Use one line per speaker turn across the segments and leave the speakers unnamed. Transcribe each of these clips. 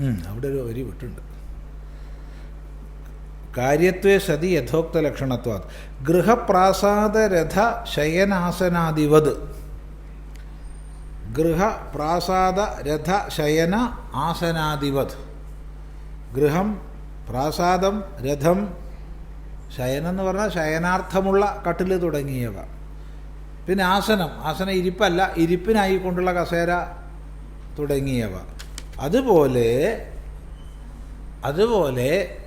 അവിടെ ഒരു വരി വിട്ടുണ്ട്. കാര്യത്വേ സതി യഥോക്ത ലക്ഷണത്വാത്. ഗൃഹപ്രാസാദരഥ ശയനാസനാദിവത്. ഗൃഹപ്രാസാദ രഥ ശയന ആസനാദിവത്. ഗൃഹം പ്രാസാദം രഥം ശയനം എന്ന് പറഞ്ഞാൽ ശയനാർത്ഥമുള്ള കട്ടിൽ തുടങ്ങിയവ. പിന്നെ ആസനം ആസനം ഇരിപ്പല്ല ഇരിപ്പിനായി കൊണ്ടുള്ള കസേര തുടങ്ങിയവ. അതുപോലെ അതുപോലെ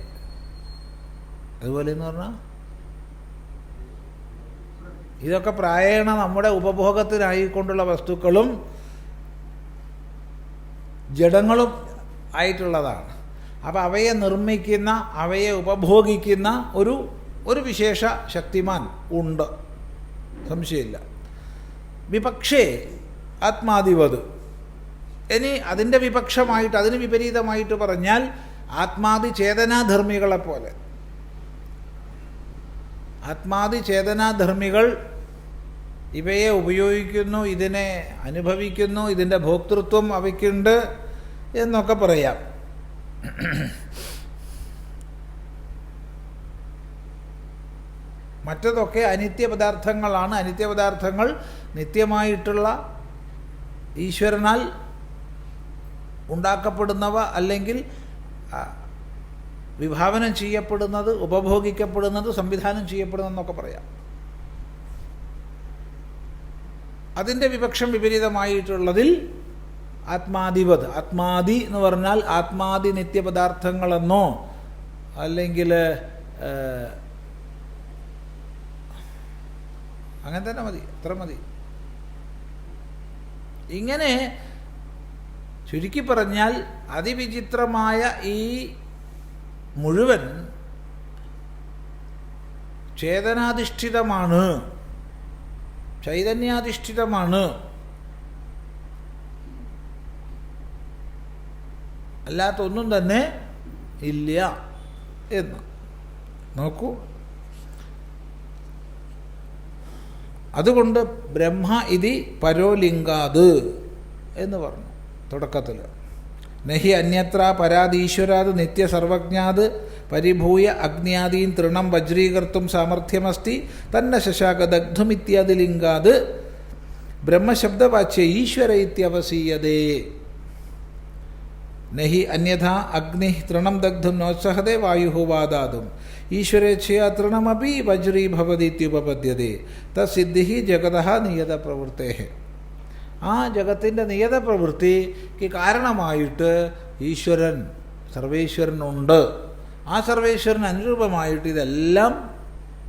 അതുപോലെ എന്ന് പറഞ്ഞാൽ ഇതൊക്കെ പ്രായേണ നമ്മുടെ ഉപഭോഗത്തിനായിക്കൊണ്ടുള്ള വസ്തുക്കളും ജഡങ്ങളും ആയിട്ടുള്ളതാണ്. അപ്പോൾ അവയെ നിർമ്മിക്കുന്ന അവയെ ഉപഭോഗിക്കുന്ന ഒരു ഒരു വിശേഷ ശക്തിമാൻ ഉണ്ട്. സംശയമില്ല. വിപക്ഷേ ആത്മാധിപത്. ഇനി അതിന്റെ വിപക്ഷമായിട്ട് അതിന് വിപരീതമായിട്ട് പറഞ്ഞാൽ ആത്മാദി ചേതനാധർമ്മികളെ പോലെ ആത്മാദി ചേതനാധർമ്മികൾ ഇവയെ ഉപയോഗിക്കുന്നു ഇതിനെ അനുഭവിക്കുന്നു ഇതിന്റെ ഭോക്തൃത്വം അവയ്ക്കുണ്ട് എന്നൊക്കെ പറയാം. മറ്റതൊക്കെ അനിത്യ പദാർത്ഥങ്ങളാണ് അനിത്യ പദാർത്ഥങ്ങൾ നിത്യമായിട്ടുള്ള ഈശ്വരനാൽ ഉണ്ടാക്കപ്പെടുന്നവ അല്ലെങ്കിൽ വിഭാവനം ചെയ്യപ്പെടുന്നത് ഉപഭോഗിക്കപ്പെടുന്നത് സംവിധാനം ചെയ്യപ്പെടുന്നതെന്നൊക്കെ പറയാം. അതിന്റെ വിപക്ഷം വിപരീതമായിട്ടുള്ളതിൽ ആത്മാധിപത്. ആത്മാദി എന്ന് പറഞ്ഞാൽ ആത്മാദി നിത്യപദാർത്ഥങ്ങളെന്നോ അല്ലെങ്കിൽ അങ്ങനെ തന്നെ മതി. അത്ര മതി. ഇങ്ങനെ ചുരുക്കി പറഞ്ഞാൽ അതിവിചിത്രമായ ഈ മുഴുവൻ ചേതനാധിഷ്ഠിതമാണ് ചൈതന്യാധിഷ്ഠിതമാണ്. അല്ലാത്തൊന്നും തന്നെ ഇല്ല എന്ന്. നോക്കൂ. അതുകൊണ്ട് ബ്രഹ്മ ഇതി പരോലിംഗാത് എന്ന് പറഞ്ഞു. തുടക്കത്തിൽ നഹി അന്യത്ര പരാതീശ്വരാത് നിത്യസർവജ്ഞാത് പരിഭൂയ അഗ്നിയാദീൻ തൃണം വജ്രീകർത്തും സാമർഥ്യമസ്തി തന്ന ശശാകദഗ്ധുമിത്യാദി ലിംഗാത് ബ്രഹ്മശബ്ദവാച്യ ഈശ്വര ഇത്യവസീയതേ. നഹി അന്യഥാ അഗ്നി തൃണം ദഗ്ധം നോത്സഹതേ വായു വാദാതും. ഈശ്വരേച്ഛയാ തൃണമപി വജ്രീഭവതി വജ്രീഭവതീത്യുപപദ്യതേ തസിദ്ധി ജഗത നിയത പ്രവൃത്തേ ആ ജഗത്തിന്റെ നിയത പ്രവൃത്തിക്ക് കാരണമായിട്ട് ഈശ്വരൻ സർവേശ്വരനുണ്ട്. ആ സർവേശ്വരൻ അനുരൂപമായിട്ട് ഇതെല്ലാം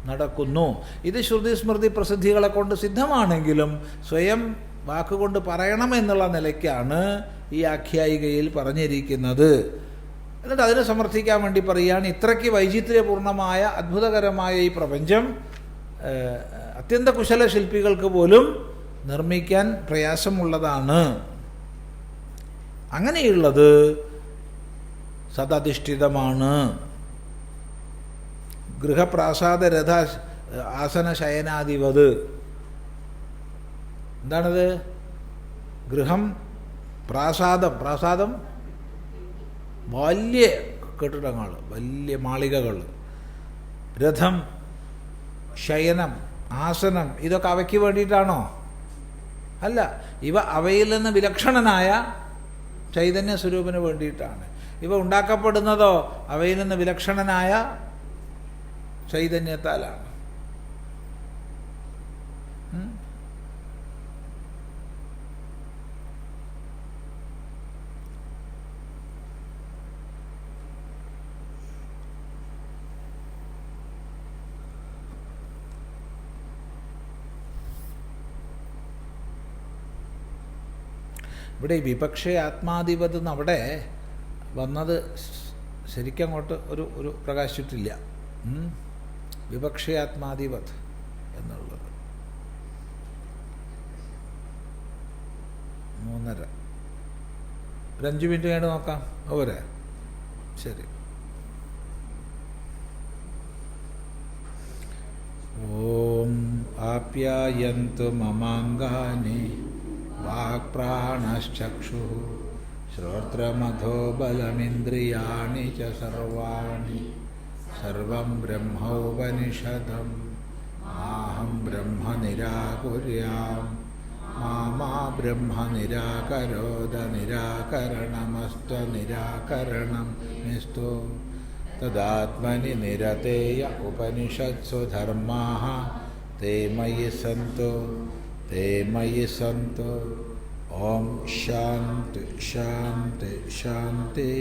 നടക്കുന്നു. ഇത് ശ്രുതി സ്മൃതി പ്രസിദ്ധികളെ കൊണ്ട് സിദ്ധമാണെങ്കിലും സ്വയം വാക്കുകൊണ്ട് പറയണമെന്നുള്ള നിലയ്ക്കാണ് ഈ ആഖ്യായികയിൽ പറഞ്ഞിരിക്കുന്നത്. എന്നിട്ട് അതിനെ സമർത്ഥിക്കാൻ വേണ്ടി പറയുകയാണ് ഇത്രയ്ക്ക് വൈചിത്ര്യപൂർണമായ അത്ഭുതകരമായ ഈ പ്രപഞ്ചം അത്യന്ത കുശല ശില്പികൾക്ക് പോലും നിർമ്മിക്കാൻ പ്രയാസമുള്ളതാണ്. അങ്ങനെയുള്ളത് സദധിഷ്ഠിതമാണ്. ഗൃഹപ്രാസാദ രഥ ആസന ശയനാധിപത് എന്താണത്? ഗൃഹം പ്രാസാദം. പ്രാസാദം വലിയ കെട്ടിടങ്ങൾ വലിയ മാളികകൾ രഥം ശയനം ആസനം ഇതൊക്കെ അവയ്ക്ക് വേണ്ടിയിട്ടാണോ? അല്ല ഇവ അവയിൽ നിന്ന് വിലക്ഷണനായ ചൈതന്യ സ്വരൂപിന് വേണ്ടിയിട്ടാണ്. ഇവ ഉണ്ടാക്കപ്പെടുന്നതോ അവയിൽ നിന്ന് വിലക്ഷണനായ ചൈതന്യത്താലാണ്. ഇവിടെ ഈ വിപക്ഷ ആത്മാധിപത് എന്ന് അവിടെ വന്നത് ശരിക്കും അങ്ങോട്ട് ഒരു ഒരു പ്രകാശിച്ചിട്ടില്ല. വിപക്ഷേ വിപക്ഷ ആത്മാധിപത് എന്നുള്ളത്. മൂന്നര. ഒരു അഞ്ച് മിനിറ്റ് കഴിഞ്ഞ് നോക്കാം. ഓരെ ശരി. ഓം ആപ്യായന്തു മമാങ്കാനി. वाक्प्राणश्चक्षुः श्रोत्रमथो बलमिन्द्रियाणि च सर्वाणि सर्वं ब्रह्मोपनिषदम् माहं ब्रह्म निराकुर्यां मा मा ब्रह्म निराकरोद निराकरणमस्त निराकरणं निस्तु तदात्मनि निरतेय उपनिषत्सु धर्माः ते मयि सन्तु ते मयि सन्त। ओम शांत शांत शांति